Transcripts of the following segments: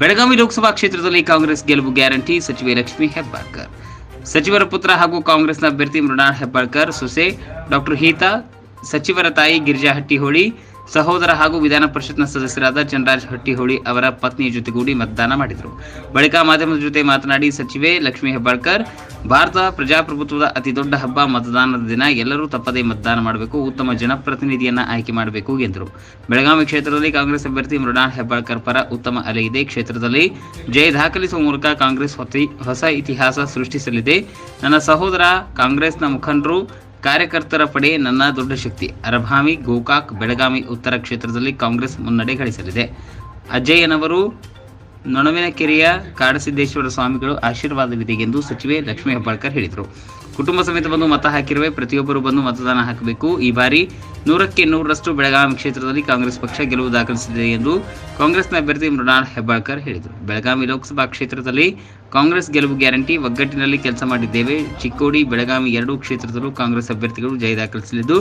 ಬೆಳಗಾವಿ ಲೋಕಸಭಾ ಕ್ಷೇತ್ರದಲ್ಲಿ ಕಾಂಗ್ರೆಸ್ ಗೆಲುವು ಗ್ಯಾರಂಟಿ, ಸಚಿವೆ ಲಕ್ಷ್ಮಿ ಹೆಬ್ಬಾಳ್ಕರ್. ಸಚಿವರ ಪುತ್ರ ಹಾಗೂ ಕಾಂಗ್ರೆಸ್ನ ಅಭ್ಯರ್ಥಿ ಮೃಣಾಲ್ ಹೆಬ್ಬಾಳ್ಕರ್, ಸೊಸೆ ಡಾಕ್ಟರ್ ಹೀತಾ, ಸಚಿವರ ತಾಯಿ ಗಿರಿಜಾ ಹಟ್ಟಿಹೊಳಿ ಸಹೋದರ ಹಾಗೂ ವಿಧಾನ ಪರಿಷತ್ನ ಸದಸ್ಯರಾದ ಚಂದ್ರರಾಜ್ ಹಟ್ಟಿಹೊಳಿ ಅವರ ಪತ್ನಿ ಜೊತೆಗೂಡಿ ಮತದಾನ ಮಾಡಿದರು. ಬಳಿಕ ಮಾಧ್ಯಮದ ಜೊತೆ ಮಾತನಾಡಿ ಸಚಿವೆ ಲಕ್ಷ್ಮೀ ಹೆಬ್ಬಾಳ್ಕರ್, ಭಾರತ ಪ್ರಜಾಪ್ರಭುತ್ವದ ಅತಿ ದೊಡ್ಡ ಹಬ್ಬ ಮತದಾನದ ದಿನ, ಎಲ್ಲರೂ ತಪ್ಪದೇ ಮತದಾನ ಮಾಡಬೇಕು, ಉತ್ತಮ ಜನಪ್ರತಿನಿಧಿಯನ್ನ ಆಯ್ಕೆ ಮಾಡಬೇಕು ಎಂದರು. ಬೆಳಗಾವಿ ಕ್ಷೇತ್ರದಲ್ಲಿ ಕಾಂಗ್ರೆಸ್ ಅಭ್ಯರ್ಥಿ ಮೃಣಾಲ್ ಹೆಬ್ಬಾಳ್ಕರ್ ಪರ ಉತ್ತಮ ಅಲೆ ಇದೆ. ಕ್ಷೇತ್ರದಲ್ಲಿ ಜಯ ದಾಖಲಿಸುವ ಮೂಲಕ ಕಾಂಗ್ರೆಸ್ ಹೊಸ ಇತಿಹಾಸ ಸೃಷ್ಟಿಸಲಿದೆ. ನನ್ನ ಸಹೋದರ ಕಾಂಗ್ರೆಸ್ನ ಮುಖಂಡರು ಕಾರ್ಯಕರ್ತರ ಪಡೆ ನನ್ನ ದೊಡ್ಡ ಶಕ್ತಿ. ಅರಭಾವಿ ಗೋಕಾಕ್ ಬೆಳಗಾವಿ ಉತ್ತರ ಕ್ಷೇತ್ರದಲ್ಲಿ ಕಾಂಗ್ರೆಸ್ ಮುನ್ನಡೆ ಗಳಿಸಲಿದೆ. ಅಜಯ್ಯನವರು ನೊಣವಿನಕೆರೆಯ ಕಾಡಸಿದ್ದೇಶ್ವರ ಸ್ವಾಮಿಗಳು ಆಶೀರ್ವಾದವಿದೆ ಎಂದು ಸಚಿವೆ ಲಕ್ಷ್ಮೀ ಹೆಬ್ಬಾಳ್ಕರ್ ಹೇಳಿದರು. ಕುಟುಂಬ ಸಮೇತ ಬಂದು ಮತ ಹಾಕಿರುವೆ, ಪ್ರತಿಯೊಬ್ಬರು ಬಂದು ಮತದಾನ ಹಾಕಬೇಕು. ಈ ಬಾರಿ ನೂರಕ್ಕೆ ನೂರರಷ್ಟು ಬೆಳಗಾವಿ ಕ್ಷೇತ್ರದಲ್ಲಿ ಕಾಂಗ್ರೆಸ್ ಪಕ್ಷ ಗೆಲುವು ದಾಖಲಿಸಿದೆ ಎಂದು ಕಾಂಗ್ರೆಸ್ನ ಅಭ್ಯರ್ಥಿ ಮೃಣಾಳ್ ಹೆಬ್ಬಾಳ್ಕರ್ ಹೇಳಿದರು. ಬೆಳಗಾವಿ ಲೋಕಸಭಾ ಕ್ಷೇತ್ರದಲ್ಲಿ ಕಾಂಗ್ರೆಸ್ ಗೆಲುವು ಗ್ಯಾರಂಟಿ ಒಗ್ಗಟ್ಟಿನಲ್ಲಿ ಕೆಲಸ ಮಾಡಿದ್ದೇವೆ. ಚಿಕ್ಕೋಡಿ ಬೆಳಗಾವಿ ಎರಡೂ ಕ್ಷೇತ್ರದಲ್ಲೂ ಕಾಂಗ್ರೆಸ್ ಅಭ್ಯರ್ಥಿಗಳು ಜಯ ದಾಖಲಿಸಲಿದ್ದು,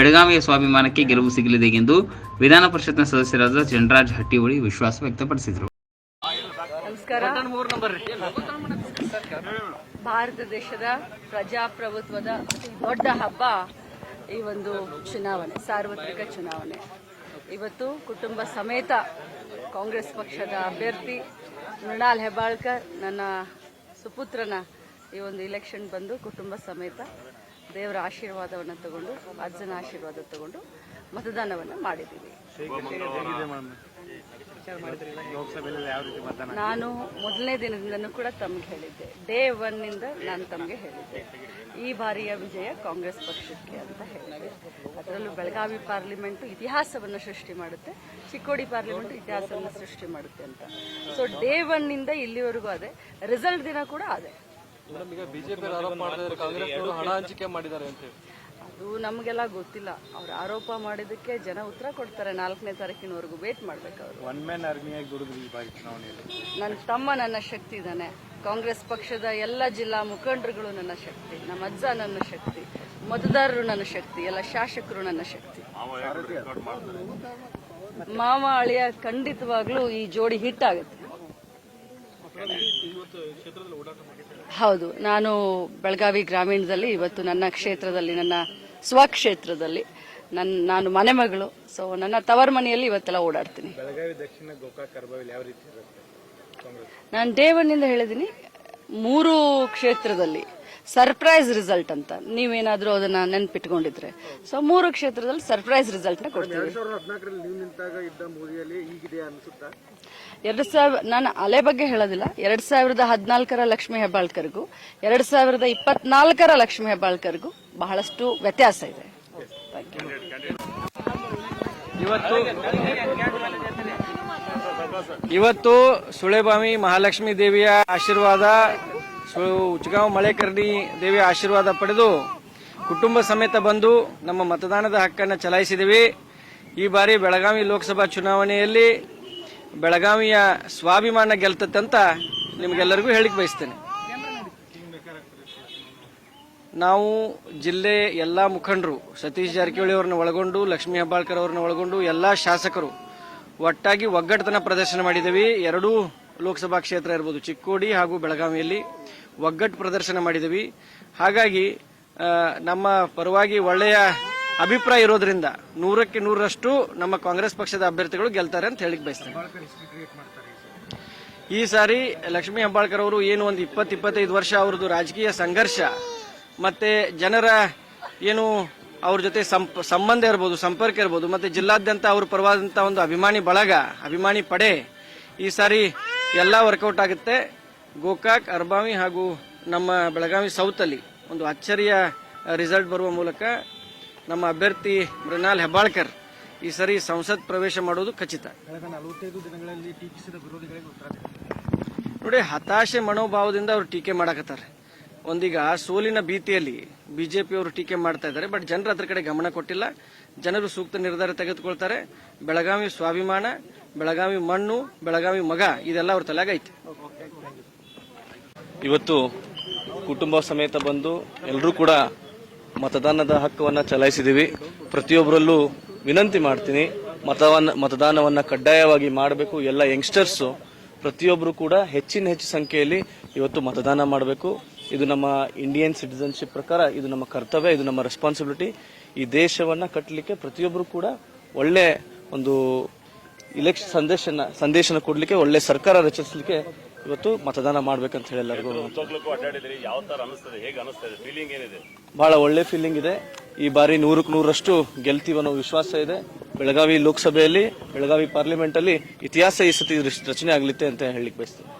ಬೆಳಗಾವಿಯ ಸ್ವಾಭಿಮಾನಕ್ಕೆ ಗೆಲುವು ಸಿಗಲಿದೆ ಎಂದು ವಿಧಾನ ಪರಿಷತ್ನ ಸದಸ್ಯರಾದ ಚಂದ್ರರಾಜ್ ಹಟ್ಟಿಹೊಳಿ ವಿಶ್ವಾಸ ವ್ಯಕ್ತಪಡಿಸಿದರು. ನಮಸ್ಕಾರ. ಭಾರತ ದೇಶದ ಪ್ರಜಾಪ್ರಭುತ್ವದ ಅತಿ ದೊಡ್ಡ ಹಬ್ಬ ಈ ಒಂದು ಚುನಾವಣೆ ಸಾರ್ವತ್ರಿಕ ಚುನಾವಣೆ. ಇವತ್ತು ಕುಟುಂಬ ಸಮೇತ ಕಾಂಗ್ರೆಸ್ ಪಕ್ಷದ ಅಭ್ಯರ್ಥಿ ಮೃಣಾಲ್ ಹೆಬ್ಬಾಳ್ಕರ್ ನನ್ನ ಸುಪುತ್ರನ ಈ ಒಂದು ಇಲೆಕ್ಷನ್ ಬಂದು ಕುಟುಂಬ ಸಮೇತ ದೇವರ ಆಶೀರ್ವಾದವನ್ನು ತಗೊಂಡು ಅಜ್ಜನ ಆಶೀರ್ವಾದ ತಗೊಂಡು ಮತದಾನವನ್ನು ಮಾಡಿದ್ದೀವಿ. ನಾನು ಮೊದಲನೇ ದಿನದಿಂದನೂ ಕೂಡ ತಮಗೆ ಹೇಳಿದ್ದೆ. ಡೇ ಒನ್ನಿಂದ ನಾನು ತಮಗೆ ಹೇಳಿದ್ದೆ. ಈ ಬಾರಿಯ ವಿಜಯ ಕಾಂಗ್ರೆಸ್ ಪಕ್ಷಕ್ಕೆ ಅಂತ ಹೇಳಿದೆ ಅದರಲ್ಲೂ ಬೆಳಗಾವಿ ಪಾರ್ಲಿಮೆಂಟು ಇತಿಹಾಸವನ್ನು ಸೃಷ್ಟಿ ಮಾಡುತ್ತೆ. ಚಿಕ್ಕೋಡಿ ಪಾರ್ಲಿಮೆಂಟ್ ಇತಿಹಾಸವನ್ನು ಸೃಷ್ಟಿ ಮಾಡುತ್ತೆ ಅಂತ. ಸೊ ಡೇ ಒನ್ನಿಂದ ಇಲ್ಲಿವರೆಗೂ ಅದೇ. ರಿಸಲ್ಟ್ ದಿನ ಕೂಡ ಅದೇ. ಬಿಜೆಪಿ ಹಣ ಹಂಚಿಕೆ ಮಾಡಿದ್ದಾರೆ ಅಂತ ಹೇಳಿ. ಅದು ನಮಗೆಲ್ಲ ಗೊತ್ತಿಲ್ಲ. ಅವ್ರು ಆರೋಪ ಮಾಡಿದ್ದಕ್ಕೆ ಜನ ಉತ್ತರ ಕೊಡ್ತಾರೆ. ನಾಲ್ಕನೇ ತಾರೀಕಿನವರೆಗೂ ವೇಟ್ ಮಾಡ್ಬೇಕು ಅವರು. ಒನ್ ಮ್ಯಾನ್ ಆರ್ಮಿಯಾಗಿ ದುಡಿದ್ರು ಈ ಬಾರಿ ಚುನಾವಣೆಯಲ್ಲಿ? ನನ್ನ ತಮ್ಮ ನನ್ನ ಶಕ್ತಿ ಇದ್ದಾನೆ ಕಾಂಗ್ರೆಸ್ ಪಕ್ಷದ ಎಲ್ಲ ಜಿಲ್ಲಾ ಮುಖಂಡರುಗಳು ನನ್ನ ಶಕ್ತಿ. ನಮ್ಮ ಅಜ್ಜ ನನ್ನ ಶಕ್ತಿ. ಮತದಾರರು ನನ್ನ ಶಕ್ತಿ. ಎಲ್ಲ ಶಾಸಕರು ನನ್ನ ಶಕ್ತಿ. ಮಾವ ಅಳಿಯ ಖಂಡಿತವಾಗ್ಲೂ ಈ ಜೋಡಿ ಹಿಟ್ ಆಗುತ್ತೆ. ಹೌದು. ನಾನು ಬೆಳಗಾವಿ ಗ್ರಾಮೀಣದಲ್ಲಿ ಇವತ್ತು ನನ್ನ ಕ್ಷೇತ್ರದಲ್ಲಿ ನನ್ನ ಸ್ವಕ್ಷೇತ್ರದಲ್ಲಿ. ನನ್ನ ನಾನು ಮನೆ ಮಗಳು. ಸೊ ನನ್ನ ತವರ ಮನೆಯಲ್ಲಿ ಇವತ್ತೆಲ್ಲ ಓಡಾಡ್ತೀನಿ. ಬೆಳಗಾವಿ ದಕ್ಷಿಣ ಗೋಕಾಕ್ ಕರ್ಬಾವಿಲ್ ಯಾವ ರೀತಿ ಇರುತ್ತೆ ನಾನು ಡೇ ಒನ್ನಿಂದ ಹೇಳಿದ್ದೀನಿ ಮೂರು ಕ್ಷೇತ್ರದಲ್ಲಿ ಸರ್ಪ್ರೈಸ್ ರಿಸಲ್ಟ್ ಅಂತ. ನೀವೇನಾದ್ರೂ ಅದನ್ನ ನೆನ್ಪಿಟ್ಕೊಂಡಿದ್ರೆ. ಸೊ ಮೂರು ಕ್ಷೇತ್ರದಲ್ಲಿ ಸರ್ಪ್ರೈಸ್ ರಿಸಲ್ಟ್ನ ಕೊಡ್ತೀವಿ. ಎರಡ್ ಸಾವಿರ ನಾನು ಅಲೆ ಬಗ್ಗೆ ಹೇಳೋದಿಲ್ಲ. ಎರಡ್ ಸಾವಿರದ ಹದಿನಾಲ್ಕರ ಲಕ್ಷ್ಮೀ ಹೆಬ್ಬಾಳ್ಕರ್ಗೂ ಎರಡ್ ಸಾವಿರದ ಇಪ್ಪತ್ನಾಲ್ಕರ ಲಕ್ಷ್ಮೀ ಹೆಬ್ಬಾಳ್ಕರ್ಗೂ ಬಹಳಷ್ಟು ವ್ಯತ್ಯಾಸ ಇದೆ. ಇವತ್ತು ಇವತ್ತು ಸುಳೆಬಾವಿ ಮಹಾಲಕ್ಷ್ಮಿ ದೇವಿಯ ಆಶೀರ್ವಾದ ಉಚ್ಗಾಂವ್ ಮಳೆಕರ್ಣಿ ದೇವಿಯ ಆಶೀರ್ವಾದ ಪಡೆದು ಕುಟುಂಬ ಸಮೇತ ಬಂದು ನಮ್ಮ ಮತದಾನದ ಹಕ್ಕನ್ನು ಚಲಾಯಿಸಿದ್ದೀವಿ ಈ ಬಾರಿ ಬೆಳಗಾವಿ ಲೋಕಸಭಾ ಚುನಾವಣೆಯಲ್ಲಿ ಬೆಳಗಾವಿಯ ಸ್ವಾಭಿಮಾನ ಗೆಲ್ತತ್ತಂತ ನಿಮಗೆಲ್ಲರಿಗೂ ಹೇಳಿಕ್ ಬಯಸ್ತೇನೆ. ನಾವು ಜಿಲ್ಲೆ ಎಲ್ಲ ಮುಖಂಡರು ಸತೀಶ್ ಜಾರಕಿಹೊಳಿ ಅವರನ್ನ ಒಳಗೊಂಡು, ಲಕ್ಷ್ಮೀ ಹೆಬ್ಬಾಳ್ಕರ್ ಅವರನ್ನ ಒಳಗೊಂಡು ಎಲ್ಲ ಶಾಸಕರು ಒಟ್ಟಾಗಿ ಒಗ್ಗಟ್ಟತನ ಪ್ರದರ್ಶನ ಮಾಡಿದ್ದೀವಿ ಎರಡೂ ಲೋಕಸಭಾ ಕ್ಷೇತ್ರ ಇರ್ಬೋದು, ಚಿಕ್ಕೋಡಿ ಹಾಗೂ ಬೆಳಗಾವಿಯಲ್ಲಿ ಒಗ್ಗಟ್ಟು ಪ್ರದರ್ಶನ ಮಾಡಿದ್ದೀವಿ ಹಾಗಾಗಿ ನಮ್ಮ ಪರವಾಗಿ ಒಳ್ಳೆಯ ಅಭಿಪ್ರಾಯ ಇರೋದ್ರಿಂದ ನೂರಕ್ಕೆ ನೂರರಷ್ಟು ನಮ್ಮ ಕಾಂಗ್ರೆಸ್ ಪಕ್ಷದ ಅಭ್ಯರ್ಥಿಗಳು ಗೆಲ್ತಾರೆ ಅಂತ ಹೇಳಿಕ್ ಬಯಸ್ತೇನೆ. ಈ ಸಾರಿ ಲಕ್ಷ್ಮೀ ಹೆಬ್ಬಾಳ್ಕರ್ ಅವರು ಏನು ಒಂದು ಇಪ್ಪತ್ತು ಇಪ್ಪತ್ತೈದು ವರ್ಷ ಅವ್ರದ್ದು ರಾಜಕೀಯ ಸಂಘರ್ಷ ಮತ್ತೆ ಜನರ ಏನು ಅವ್ರ ಜೊತೆ ಸಂಪ ಸಂಬಂಧ ಇರ್ಬೋದು ಸಂಪರ್ಕ ಇರ್ಬೋದು ಮತ್ತೆ ಜಿಲ್ಲಾದ್ಯಂತ ಅವರು ಪರವಾದಂತ ಒಂದು ಅಭಿಮಾನಿ ಬಳಗ ಅಭಿಮಾನಿ ಪಡೆ ಈ ಸಾರಿ ಎಲ್ಲ ವರ್ಕೌಟ್ ಆಗುತ್ತೆ. ಗೋಕಾಕ್ ಅರ್ಬಾವಿ ಹಾಗೂ ನಮ್ಮ ಬೆಳಗಾವಿ ಸೌತ್ ಅಲ್ಲಿ ಒಂದು ಅಚ್ಚರಿಯ ರಿಸಲ್ಟ್ ಬರುವ ಮೂಲಕ ನಮ್ಮ ಅಭ್ಯರ್ಥಿ ಮೃಣಾಲ್ ಹೆಬ್ಬಾಳ್ಕರ್ ಈ ಸರಿ ಸಂಸತ್ ಪ್ರವೇಶ ಮಾಡೋದು ಖಚಿತ. ದಿನಗಳಲ್ಲಿ ಟೀಕಿಸಿದ ವಿರೋಧಿಗಳಿಗೆ ನೋಡಿ ಹತಾಶೆ ಮನೋಭಾವದಿಂದ ಅವರು ಟೀಕೆ ಮಾಡಕತ್ತಾರೆ. ಒಂದೀಗ ಸೋಲಿನ ಭೀತಿಯಲ್ಲಿ ಬಿಜೆಪಿ ಅವರು ಟೀಕೆ ಮಾಡ್ತಾ ಇದ್ದಾರೆ, ಬಟ್ ಜನರು ಅದರ ಕಡೆ ಗಮನ ಕೊಟ್ಟಿಲ್ಲ. ಜನರು ಸೂಕ್ತ ನಿರ್ಧಾರ ತೆಗೆದುಕೊಳ್ತಾರೆ. ಬೆಳಗಾವಿ ಸ್ವಾಭಿಮಾನ, ಬೆಳಗಾವಿ ಮಣ್ಣು, ಬೆಳಗಾವಿ ಮಗ, ಇದೆಲ್ಲ ಅವ್ರ ತಲೆಗೈತೆ ಇವತ್ತು ಕುಟುಂಬ ಸಮೇತ ಬಂದು ಎಲ್ಲರೂ ಕೂಡ ಮತದಾನದ ಹಕ್ಕವನ್ನು ಚಲಾಯಿಸಿದೀವಿ. ಪ್ರತಿಯೊಬ್ಬರಲ್ಲೂ ವಿನಂತಿ ಮಾಡ್ತೀನಿ, ಮತವನ್ನ, ಮತದಾನವನ್ನು ಕಡ್ಡಾಯವಾಗಿ ಮಾಡಬೇಕು. ಎಲ್ಲ ಯಂಗ್ಸ್ಟರ್ಸು ಪ್ರತಿಯೊಬ್ಬರು ಕೂಡ ಹೆಚ್ಚಿನ ಹೆಚ್ಚು ಸಂಖ್ಯೆಯಲ್ಲಿ ಇವತ್ತು ಮತದಾನ ಮಾಡಬೇಕು. ಇದು ನಮ್ಮ ಇಂಡಿಯನ್ ಸಿಟಿಸನ್ಶಿಪ್ ಪ್ರಕಾರ ಇದು ನಮ್ಮ ಕರ್ತವ್ಯ ಇದು ನಮ್ಮ ರೆಸ್ಪಾನ್ಸಿಬಿಲಿಟಿ ಈ ದೇಶವನ್ನ ಕಟ್ಟಲಿಕ್ಕೆ ಪ್ರತಿಯೊಬ್ಬರು ಕೂಡ ಒಳ್ಳೆ ಒಂದು ಇಲೆಕ್ಷನ್ ಸಂದೇಶನ ಸಂದೇಶನ ಕೊಡಲಿಕ್ಕೆ ಒಳ್ಳೆ ಸರ್ಕಾರ ರಚಿಸಲಿಕ್ಕೆ ಇವತ್ತು ಮತದಾನ ಮಾಡ್ಬೇಕಂತ ಹೇಳಿ ಎಲ್ಲರಿಗೂ ಬಹಳ ಒಳ್ಳೆ ಫೀಲಿಂಗ್ ಇದೆ. ಈ ಬಾರಿ ನೂರಕ್ಕೆ ನೂರಷ್ಟು ಗೆಲ್ತೀವಿ ಅನ್ನೋ ವಿಶ್ವಾಸ ಇದೆ. ಬೆಳಗಾವಿ ಲೋಕಸಭೆಯಲ್ಲಿ ಬೆಳಗಾವಿ ಪಾರ್ಲಿಮೆಂಟ್ ಅಲ್ಲಿ ಇತಿಹಾಸ ಈ ಸತಿ ರಚನೆ ಆಗಲಿತ್ತೆ ಅಂತ ಹೇಳಲಿಕ್ಕೆ ಬಯಸ್ತೀನಿ.